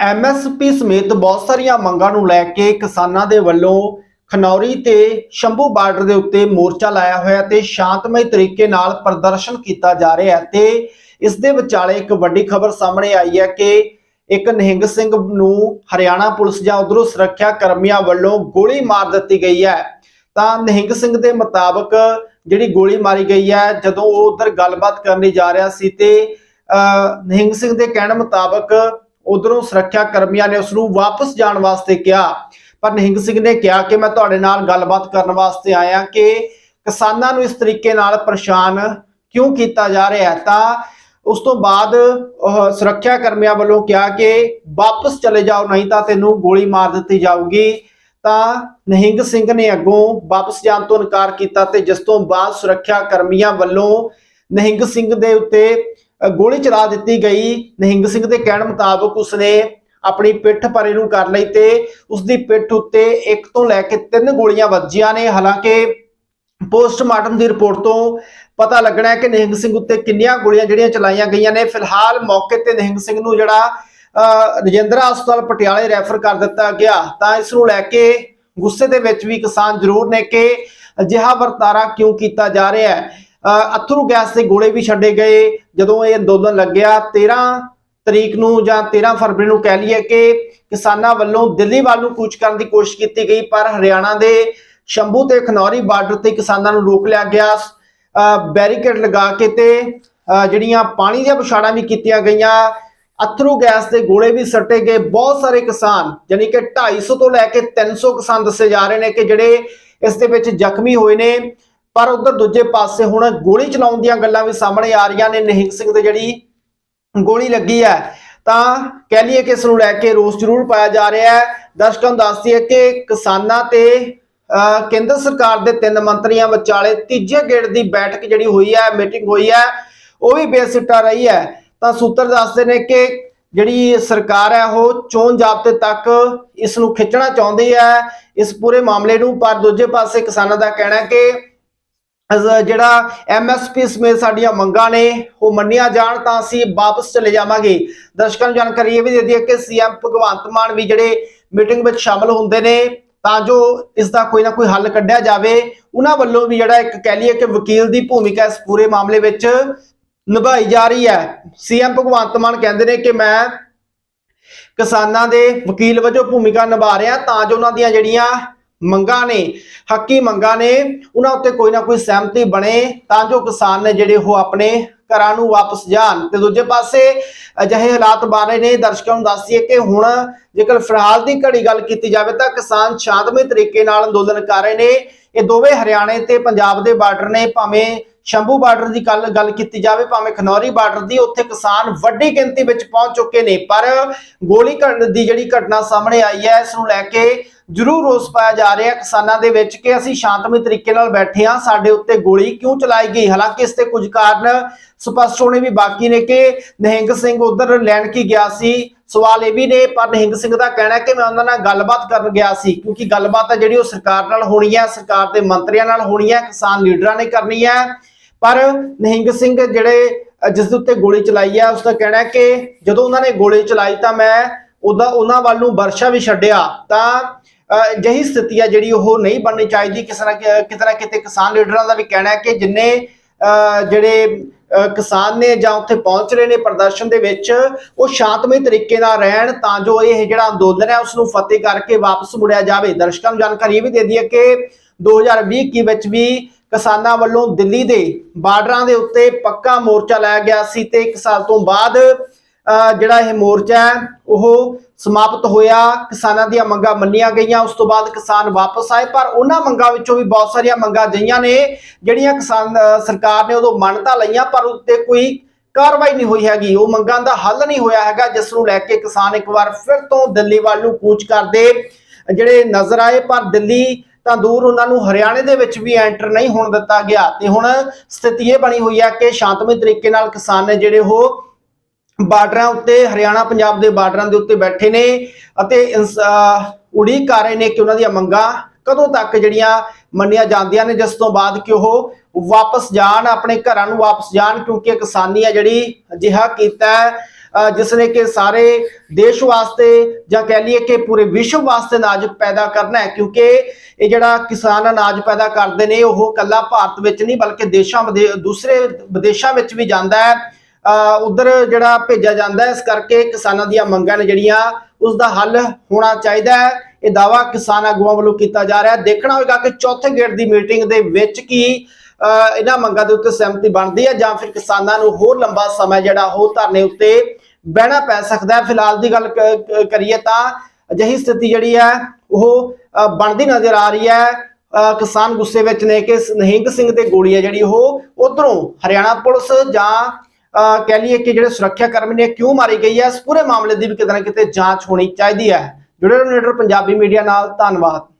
MSP ਸਮੇਤ ਬਹੁਤ ਸਾਰੀਆਂ ਮੰਗਾਂ ਨੂੰ ਲੈ ਕੇ ਕਿਸਾਨਾਂ ਦੇ ਵੱਲੋਂ ਖਨੌਰੀ ਤੇ ਸ਼ੰਭੂ ਬਾਰਡਰ ਦੇ ਉੱਤੇ ਮੋਰਚਾ ਲਾਇਆ ਹੋਇਆ ਤੇ ਸ਼ਾਂਤਮਈ ਤਰੀਕੇ ਨਾਲ ਪ੍ਰਦਰਸ਼ਨ ਕੀਤਾ ਜਾ ਰਿਹਾ ਹੈ ਤੇ ਇਸ ਦੇ ਵਿਚਾਲੇ ਇੱਕ ਵੱਡੀ ਖਬਰ ਸਾਹਮਣੇ ਆਈ ਹੈ ਕਿ ਇੱਕ ਨਿਹੰਗ ਸਿੰਘ ਨੂੰ ਹਰਿਆਣਾ ਪੁਲਿਸ ਜਾਂ ਉਧਰੋਂ ਸੁਰੱਖਿਆ ਕਰਮੀਆਂ ਵੱਲੋਂ ਗੋਲੀ ਮਾਰ ਦਿੱਤੀ ਗਈ ਹੈ। ਤਾਂ ਨਿਹੰਗ ਸਿੰਘ ਦੇ ਮੁਤਾਬਕ ਜਿਹੜੀ ਗੋਲੀ ਮਾਰੀ ਗਈ ਹੈ ਜਦੋਂ ਉਹ ਉਧਰ ਗੱਲਬਾਤ ਕਰਨ ਲਈ ਜਾ ਰਿਹਾ ਸੀ ਤੇ ਅਹ, ਨਿਹੰਗ ਸਿੰਘ ਦੇ ਕਹਿਣ ਮੁਤਾਬਕ ਉਧਰੋਂ ਸੁਰੱਖਿਆ ਕਰਮੀਆਂ ਨੇ ਉਸ ਨੂੰ ਵਾਪਸ ਜਾਣ ਵਾਸਤੇ ਕਿਹਾ। ਪਰ ਨਿਹੰਗ ਸਿੰਘ ਨੇ ਕਿਹਾ ਕਿ ਮੈਂ ਤੁਹਾਡੇ ਨਾਲ ਗੱਲਬਾਤ ਕਰਨ ਵਾਸਤੇ ਆਇਆ ਕਿ ਕਿਸਾਨਾਂ ਨੂੰ ਇਸ ਤਰੀਕੇ ਨਾਲ ਪਰੇਸ਼ਾਨ ਕਿਉਂ ਕੀਤਾ ਜਾ ਰਿਹਾ ਹੈ? ਤਾਂ ਉਸ ਤੋਂ ਬਾਅਦ ਉਹ ਸੁਰੱਖਿਆ ਕਰਮੀਆਂ ਵੱਲੋਂ ਕਿਹਾ ਕਿ ਵਾਪਸ ਚਲੇ ਜਾਓ, ਨਹੀਂ ਤਾਂ ਤੈਨੂੰ ਗੋਲੀ ਮਾਰ ਦਿੱਤੀ ਜਾਊਗੀ। ਤਾਂ ਨਿਹੰਗ ਸਿੰਘ ਨੇ ਅੱਗੋਂ ਵਾਪਸ ਜਾਣ ਤੋਂ ਇਨਕਾਰ ਕੀਤਾ ਤੇ ਜਿਸ ਤੋਂ ਬਾਅਦ ਸੁਰੱਖਿਆ ਕਰਮੀਆਂ ਵੱਲੋਂ ਨਿਹੰਗ ਸਿੰਘ ਦੇ ਉੱਤੇ ਗੋਲੀ ਚਲਾ ਦਿੱਤੀ ਗਈ। ਨਿਹੰਗ ਸਿੰਘ ਦੇ ਕਹਿਣ ਮੁਤਾਬਕ ਉਸਨੇ ਆਪਣੀ ਪਿੱਠ ਪਰੇ ਨੂੰ ਕਰ ਲਈ ਤੇ ਉਸਦੀ ਪਿੱਠ ਉੱਤੇ ਇੱਕ ਤੋਂ ਲੈ ਕੇ ਤਿੰਨ ਗੋਲੀਆਂ ਵੱਜੀਆਂ ਨੇ। ਹਾਲਾਂਕਿ ਪੋਸਟਮਾਰਟਮ ਦੀ ਰਿਪੋਰਟ ਤੋਂ ਪਤਾ ਲੱਗਣਾ ਹੈ ਕਿ ਨਿਹੰਗ ਸਿੰਘ ਉੱਤੇ ਕਿੰਨੀਆਂ ਗੋਲੀਆਂ ਜਿਹੜੀਆਂ ਚਲਾਈਆਂ ਗਈਆਂ ਨੇ। ਫਿਲਹਾਲ ਮੌਕੇ ਤੇ ਨਿਹੰਗ ਸਿੰਘ ਨੂੰ ਜਿਹੜਾ ਅ, ਰਜਿੰਦਰਾ ਹਸਪਤਾਲ ਪਟਿਆਲੇ ਰੈਫਰ ਕਰ ਦਿੱਤਾ ਗਿਆ। ਤਾਂ ਇਸ ਨੂੰ ਲੈ ਕੇ ਗੁੱਸੇ ਦੇ ਵਿੱਚ ਵੀ ਕਿਸਾਨ ਜ਼ਰੂਰ ਨੇ ਕਿ ਅਜਿਹਾ ਵਰਤਾਰਾ ਕਿਉਂ ਕੀਤਾ ਜਾ ਰਿਹਾ ਹੈ। ਅਥਰੂ ਗੈਸ ਦੇ ਗੋਲੇ ਵੀ ਛੱਡੇ ਗਏ। ਜਦੋਂ ਇਹ ਅੰਦੋਲਨ ਲੱਗਿਆ 13 ਤਰੀਕ ਨੂੰ ਜਾਂ 13 ਫਰਵਰੀ ਨੂੰ ਕਹਿ ਲਈਏ ਕਿ ਕਿਸਾਨਾਂ ਵੱਲੋਂ ਦਿੱਲੀ ਵੱਲ ਨੂੰ ਕੂਚ ਕਰਨ ਦੀ ਕੋਸ਼ਿਸ਼ ਕੀਤੀ ਗਈ ਪਰ ਹਰਿਆਣਾ ਦੇ ਸ਼ੰਭੂ ਤੇ ਖਨੌਰੀ ਬਾਰਡਰ ਤੇ ਕਿਸਾਨਾਂ ਨੂੰ ਰੋਕ ਲਿਆ ਗਿਆ। ਬੈਰੀਕੇਡ ਲਗਾ ਕੇ ਤੇ ਅ, ਜਿਹੜੀਆਂ ਪਾਣੀ ਦੀਆਂ ਵਿਛਾੜਾਂ ਵੀ ਕੀਤੀਆਂ ਗਈਆਂ ਅਥਰੂ ਗੈਸ ਦੇ ਗੋਲੇ ਵੀ ਸੱਟੇ ਗਏ। ਬਹੁਤ ਸਾਰੇ ਕਿਸਾਨ ਯਾਨੀ ਕਿ 250 ਤੋਂ ਲੈ ਕੇ 300 ਕਿਸਾਨ ਦੱਸੇ ਜਾ ਰਹੇ ਨੇ ਕਿ ਜਿਹੜੇ ਇਸ ਦੇ ਵਿੱਚ ਜ਼ਖਮੀ ਹੋਏ ਨੇ। ਪਰ ਉਧਰ ਦੂਜੇ ਪਾਸੇ ਹੁਣ ਗੋਲੀ ਚਲਾਉਣ ਦੀਆਂ ਗੱਲਾਂ ਵੀ ਸਾਹਮਣੇ ਆ ਰਹੀਆਂ ਨੇ। ਨਿਹੰਗ ਸਿੰਘ ਦੇ ਜਿਹੜੀ ਗੋਲੀ ਲੱਗੀ ਹੈ, ਤਾਂ ਕਹਿ ਲਈਏ ਕਿ ਇਸ ਨੂੰ ਲੈ ਕੇ ਰੋਸ ਜ਼ਰੂਰ ਪਾਇਆ ਜਾ ਰਿਹਾ ਹੈ। ਦਰਸ਼ਕਾਂ ਨੂੰ ਦੱਸਦੀ ਹੈ ਕਿ ਕਿਸਾਨਾਂ ਤੇ ਕੇਂਦਰ ਸਰਕਾਰ ਦੇ ਤਿੰਨ ਮੰਤਰੀਆਂ ਵਿਚਾਲੇ ਤੀਜੇ ਗੇੜ ਦੀ ਬੈਠਕ ਜਿਹੜੀ ਹੋਈ ਹੈ, ਮੀਟਿੰਗ ਹੋਈ ਹੈ, ਉਹ ਵੀ ਬੇਸਿੱਟਾ ਰਹੀ ਹੈ। ਤਾਂ ਸੂਤਰ ਦੱਸਦੇ ਨੇ ਕਿ ਜਿਹੜੀ ਸਰਕਾਰ ਹੈ, ਉਹ ਚੋਣ ਜਾਬਤੇ ਤੱਕ ਇਸ ਨੂੰ ਖਿੱਚਣਾ ਚਾਹੁੰਦੀ ਹੈ। ਇਸ ਪੂਰੇ ਮਾਮਲੇ ਨੂੰ, ਪਰ ਦੂਜੇ ਪਾਸੇ ਕਿਸਾਨਾਂ ਦਾ ਕਹਿਣਾ ਕਿ ਜਿਹੜਾ ਐਮਐਸਪੀ ਸਮੇਤ ਸਾਡੀਆਂ ਮੰਗਾਂ ਨੇ, ਉਹ ਮੰਨੀਆਂ ਜਾਣ ਤਾਂ ਅਸੀਂ ਵਾਪਸ ਚਲੇ ਜਾਵਾਂਗੇ। ਦਰਸ਼ਕਾਂ ਨੂੰ ਜਾਣਕਾਰੀ ਇਹ ਵੀ ਦੇ ਦਈਏ ਕਿ ਸੀਐਮ ਭਗਵੰਤ ਮਾਨ ਵੀ ਜਿਹੜੇ ਮੀਟਿੰਗ ਵਿੱਚ ਸ਼ਾਮਲ ਹੁੰਦੇ ਨੇ, ਤਾਂ ਜੋ ਇਸ ਦਾ ਕੋਈ ਨਾ ਕੋਈ ਹੱਲ ਕੱਢਿਆ ਜਾਵੇ। ਉਹਨਾਂ ਵੱਲੋਂ ਵੀ ਜਿਹੜਾ ਇੱਕ ਕਹਿ ਲਈਏ ਕਿ ਵਕੀਲ ਦੀ ਭੂਮਿਕਾ ਇਸ ਪੂਰੇ ਮਾਮਲੇ ਵਿੱਚ ਨਿਭਾਈ ਜਾ ਰਹੀ ਹੈ। ਸੀਐਮ ਭਗਵੰਤ ਮਾਨ ਕਹਿੰਦੇ ਨੇ ਕਿ ਮੈਂ ਕਿਸਾਨਾਂ ਦੇ ਵਕੀਲ ਵਜੋਂ ਭੂਮਿਕਾ ਨਿਭਾ ਰਿਹਾ ਤਾਂ ਜੋ ਉਹਨਾਂ ਦੀਆਂ ਜਿਹੜੀਆਂ ਮੰਗਾਂ ਨੇ, ਹੱਕੀ ਮੰਗਾਂ ਨੇ, ਉਹਨਾਂ ਉੱਤੇ ਕੋਈ ਨਾ ਕੋਈ ਸਹਿਮਤੀ ਬਣੇ ਤਾਂ ਜੋ ਕਿਸਾਨ ਨੇ ਜਿਹੜੇ ਉਹ ਆਪਣੇ ਘਰਾਂ ਨੂੰ ਵਾਪਸ ਜਾਣ। ਤੇ ਦੂਜੇ ਪਾਸੇ ਅਜਿਹੇ ਹਾਲਾਤ ਬਾਰੇ ਨੇ ਦਰਸ਼ਕਾਂ ਨੂੰ ਦੱਸੀਏ ਕਿ ਹੁਣ ਜੇਕਰ ਫਿਲਹਾਲ ਦੀ ਘੜੀ ਗੱਲ ਕੀਤੀ ਜਾਵੇ ਤਾਂ ਕਿਸਾਨ ਸ਼ਾਂਤਮਈ ਤਰੀਕੇ ਨਾਲ ਅੰਦੋਲਨ ਕਰ ਰਹੇ ਨੇ। ਇਹ ਦੋਵੇਂ ਹਰਿਆਣੇ ਤੇ ਪੰਜਾਬ ਦੇ ਬਾਰਡਰ ਨੇ, ਭਾਵੇਂ ਸ਼ੰਭੂ ਬਾਰਡਰ ਦੀ ਗੱਲ ਗੱਲ ਕੀਤੀ ਜਾਵੇ, ਭਾਵੇਂ ਖਨੌਰੀ ਬਾਰਡਰ ਦੀ, ਉੱਥੇ ਕਿਸਾਨ ਵੱਡੀ ਗਿਣਤੀ ਵਿੱਚ ਪਹੁੰਚ ਚੁੱਕੇ ਨੇ, ਪਰ ਗੋਲੀ ਘਟਨ ਦੀ ਜਿਹੜੀ ਘਟਨਾ ਸਾਹਮਣੇ ਆਈ ਹੈ, ਇਸ ਨੂੰ ਲੈ ਕੇ ਜ਼ਰੂਰ ਰੋਸ ਪਾਇਆ ਜਾ ਰਿਹਾ ਕਿਸਾਨਾਂ ਦੇ ਵਿੱਚ ਕਿ ਅਸੀਂ ਸ਼ਾਂਤਮਈ ਤਰੀਕੇ ਨਾਲ ਬੈਠੇ ਹਾਂ, ਸਾਡੇ ਉੱਤੇ ਗੋਲੀ ਕਿਉਂ ਚਲਾਈ ਗਈ? ਹਾਲਾਂਕਿ ਇਸ ਤੇ ਕੁਝ ਕਾਰਨ ਸਪਸ਼ਟ ਹੋਣੇ ਵੀ ਬਾਕੀ ਨੇ ਕਿ ਨਹਿੰਗ ਸਿੰਘ ਉਧਰ ਲੈਣ ਕੀ ਗਿਆ ਸੀ? ਸਵਾਲ ਇਹ ਵੀ ਨੇ, ਪਰ ਨਿਹੰਗ ਸਿੰਘ ਦਾ ਕਹਿਣਾ ਕਿ ਮੈਂ ਉਹਨਾਂ ਨਾਲ ਗੱਲਬਾਤ ਕਰਨ ਗਿਆ ਸੀ, ਕਿਉਂਕਿ ਗੱਲਬਾਤ ਹੈ ਜਿਹੜੀ ਉਹ ਸਰਕਾਰ ਨਾਲ ਹੋਣੀ ਹੈ, ਸਰਕਾਰ ਦੇ ਮੰਤਰੀਆਂ ਨਾਲ ਹੋਣੀ ਹੈ, ਕਿਸਾਨ ਲੀਡਰਾਂ ਨੇ ਕਰਨੀ ਹੈ। ਪਰ ਨਹਿੰਗ ਸਿੰਘ ਜਿਹੜੇ ਅ, ਜਿਸ ਦੇ ਉੱਤੇ ਗੋਲੀ ਚਲਾਈ ਹੈ ਉਸ ਦਾ ਕਹਿਣਾ ਹੈ ਕਿ ਜਦੋਂ ਉਹਨਾਂ ਨੇ ਗੋਲੀ ਚਲਾਈ ਤਾਂ ਮੈਂ ਉਹਦਾ ਉਹਨਾਂ ਵੱਲ ਨੂੰ ਵਰਸ਼ਾ ਵੀ ਛੱਡਿਆ। ਤਾਂ ਅ, ਸਥਿਤੀ ਹੈ ਜਿਹੜੀ ਉਹ ਨਹੀਂ ਬਣਨੀ ਚਾਹੀਦੀ। ਕਿਸੇ ਨਾ ਕਿਤੇ ਨਾ ਕਿਤੇ ਕਿਸਾਨ ਲੀਡਰਾਂ ਦਾ ਵੀ ਕਹਿਣਾ ਹੈ ਕਿ ਜਿੰਨੇ ਅ, ਜਿਹੜੇ ਕਿਸਾਨ ਨੇ ਜਾਂ ਉੱਥੇ ਪਹੁੰਚ ਰਹੇ ਨੇ ਪ੍ਰਦਰਸ਼ਨ ਦੇ ਵਿੱਚ ਉਹ ਸ਼ਾਂਤਮਈ ਤਰੀਕੇ ਨਾਲ ਰਹਿਣ ਤਾਂ ਜੋ ਇਹ ਜਿਹੜਾ ਅੰਦੋਲਨ ਹੈ ਉਸ ਨੂੰ ਫਤਿਹ ਕਰਕੇ ਵਾਪਸ ਮੁੜਿਆ ਜਾਵੇ। ਦਰਸ਼ਕਾਂ ਨੂੰ ਜਾਣਕਾਰੀ ਇਹ ਵੀ ਦੇ ਦਈਏ ਕਿ 2020 ਕੀ ਵਿੱਚ ਵੀ ਕਿਸਾਨਾਂ ਵੱਲੋਂ ਦਿੱਲੀ ਦੇ ਬਾਰਡਰਾਂ ਦੇ ਉੱਤੇ ਪੱਕਾ ਮੋਰਚਾ ਲਾਇਆ ਗਿਆ ਸੀ ਤੇ ਇੱਕ ਸਾਲ ਤੋਂ ਬਾਅਦ ਜਿਹੜਾ ਇਹ ਮੋਰਚਾ ਹੈ, ਉਹ ਸਮਾਪਤ ਹੋਇਆ। ਕਿਸਾਨਾਂ ਦੀਆਂ ਮੰਗਾਂ ਮੰਨੀਆਂ ਗਈਆਂ। ਉਸ ਤੋਂ ਬਾਅਦ ਕਿਸਾਨ ਵਾਪਸ ਆਏ, ਪਰ ਉਹਨਾਂ ਮੰਗਾਂ ਵਿੱਚੋਂ ਵੀ ਬਹੁਤ ਸਾਰੀਆਂ ਮੰਗਾਂ ਜਈਆਂ ਨੇ, ਜਿਹੜੀਆਂ ਕਿਸਾਨ ਸਰਕਾਰ ਨੇ ਉਦੋਂ ਮੰਨ ਲਈਆਂ, ਪਰ ਉੱਤੇ ਕੋਈ ਕਾਰਵਾਈ ਨਹੀਂ ਹੋਈ ਹੈਗੀ। ਉਹ ਮੰਗਾਂ ਦਾ ਹੱਲ ਨਹੀਂ ਹੋਇਆ ਹੈਗਾ, ਜਿਸ ਨੂੰ ਲੈ ਕੇ ਕਿਸਾਨ ਇੱਕ ਵਾਰ ਫਿਰ ਤੋਂ ਦਿੱਲੀ ਵੱਲ ਨੂੰ ਕੂਚ ਕਰਦੇ ਜਿਹੜੇ ਨਜ਼ਰ ਆਏ। ਪਰ ਦਿੱਲੀ ਤਾਂ ਦੂਰ ਉਹਨਾਂ ਨੂੰ ਹਰਿਆਣੇ ਦੇ ਵਿੱਚ ਵੀ ਐਂਟਰ ਨਹੀਂ ਹੋਣ ਦਿੱਤਾ ਗਿਆ। ਤੇ ਹੁਣ ਸਥਿਤੀ ਇਹ ਬਣੀ ਹੋਈ ਹੈ ਕਿ ਸ਼ਾਂਤਮਈ ਤਰੀਕੇ ਨਾਲ ਕਿਸਾਨ ਨੇ ਜਿਹੜੇ ਉਹ ਬਾਰਡਰਾਂ ਉੱਤੇ, ਹਰਿਆਣਾ, ਪੰਜਾਬ ਦੇ ਬਾਰਡਰਾਂ ਦੇ ਉੱਤੇ ਬੈਠੇ ਨੇ ਅਤੇ ਉਡੀਕ ਕਰ ਰਹੇ ਨੇ ਕਿ ਉਹਨਾਂ ਦੀਆਂ ਮੰਗਾਂ ਕਦੋਂ ਤੱਕ ਜਿਹੜੀਆਂ ਮੰਨੀਆਂ ਜਾਂਦੀਆਂ ਨੇ, ਜਿਸ ਤੋਂ ਬਾਅਦ ਕਿ ਉਹ ਵਾਪਸ ਜਾਣ, ਆਪਣੇ ਘਰਾਂ ਨੂੰ ਵਾਪਸ ਜਾਣ, ਕਿਉਂਕਿ ਕਿਸਾਨੀ ਆ ਜਿਹੜੀ ਅਜਿਹਾ ਕੀਤਾ ਜਿਸ ਨੇ ਕਿ ਸਾਰੇ ਦੇਸ਼ ਵਾਸਤੇ ਜਾਂ ਕਹਿ ਲਈਏ ਕਿ ਪੂਰੇ ਵਿਸ਼ਵ ਵਾਸਤੇ ਅਨਾਜ ਪੈਦਾ ਕਰਨਾ ਹੈ, ਕਿਉਂਕਿ ਇਹ ਜਿਹੜਾ ਕਿਸਾਨ ਅਨਾਜ ਪੈਦਾ ਕਰਦੇ ਨੇ, ਉਹ ਕੱਲਾ ਭਾਰਤ ਵਿੱਚ ਨਹੀਂ, ਬਲਕਿ ਦੇਸ਼ਾਂ ਵਿਦੇ- ਦੂਸਰੇ ਵਿਦੇਸ਼ਾਂ ਵਿੱਚ ਵੀ ਜਾਂਦਾ ਹੈ। ਉਧਰ ਜਿਹੜਾ ਭੇਜਿਆ ਜਾਂਦਾ ਹੈ, ਇਸ ਕਰਕੇ ਕਿਸਾਨਾਂ ਦੀਆਂ ਮੰਗਾਂ ਨੇ ਜਿਹੜੀਆਂ, ਉਸ ਦਾ ਹੱਲ ਹੋਣਾ ਚਾਹੀਦਾ ਹੈ। ਇਹ ਦਾਵਾ ਕਿਸਾਨ ਆਗੂਆਂ ਵੱਲੋਂ ਕੀਤਾ ਜਾ ਰਿਹਾ ਹੈ। ਦੇਖਣਾ ਹੋਵੇਗਾ ਕਿ ਚੌਥੇ ਗੇੜ ਦੀ ਮੀਟਿੰਗ ਦੇ ਵਿੱਚ ਕੀ ਇਹਨਾਂ ਮੰਗਾਂ ਦੇ ਉੱਤੇ ਸਹਿਮਤੀ ਬਣਦੀ ਹੈ ਜਾਂ ਫਿਰ ਕਿਸਾਨਾਂ ਨੂੰ ਹੋਰ ਲੰਬਾ ਸਮਾਂ ਜਿਹੜਾ ਉਹ ਧਰਨੇ ਉੱਤੇ ਬਹਿਣਾ ਪੈ ਸਕਦਾ ਹੈ। ਫਿਲਹਾਲ ਦੀ ਗੱਲ ਕਰੀਏ ਤਾਂ ਅਜਿਹੀ ਸਥਿਤੀ ਜਿਹੜੀ ਹੈ ਉਹ ਬਣਦੀ ਨਜ਼ਰ ਆ ਰਹੀ ਹੈ। ਅਹ, ਕਿਸਾਨ ਗੁੱਸੇ ਵਿੱਚ ਨੇ ਕਿ ਨਹਿੰਗ ਸਿੰਘ ਤੇ ਗੋਲੀ ਹੈ ਜਿਹੜੀ ਉਹ ਉਧਰੋਂ ਹਰਿਆਣਾ ਪੁਲਿਸ ਜਾਂ ਅਹ, ਕਹਿ ਲਈਏ ਕਿ ਜਿਹੜੇ ਸੁਰੱਖਿਆ ਕਰਮੀ ਨੇ ਕਿਉਂ ਮਾਰੀ ਗਈ ਹੈ ਇਸ ਪੂਰੇ ਮਾਮਲੇ ਦੀ ਵੀ ਕਿਤੇ ਨਾ ਕਿਤੇ ਜਾਂਚ ਹੋਣੀ ਚਾਹੀਦੀ ਹੈ। ਜੁੜੇ ਰਹੋ ਨੀਡਰ ਪੰਜਾਬੀ ਮੀਡੀਆ ਨਾਲ। ਧੰਨਵਾਦ।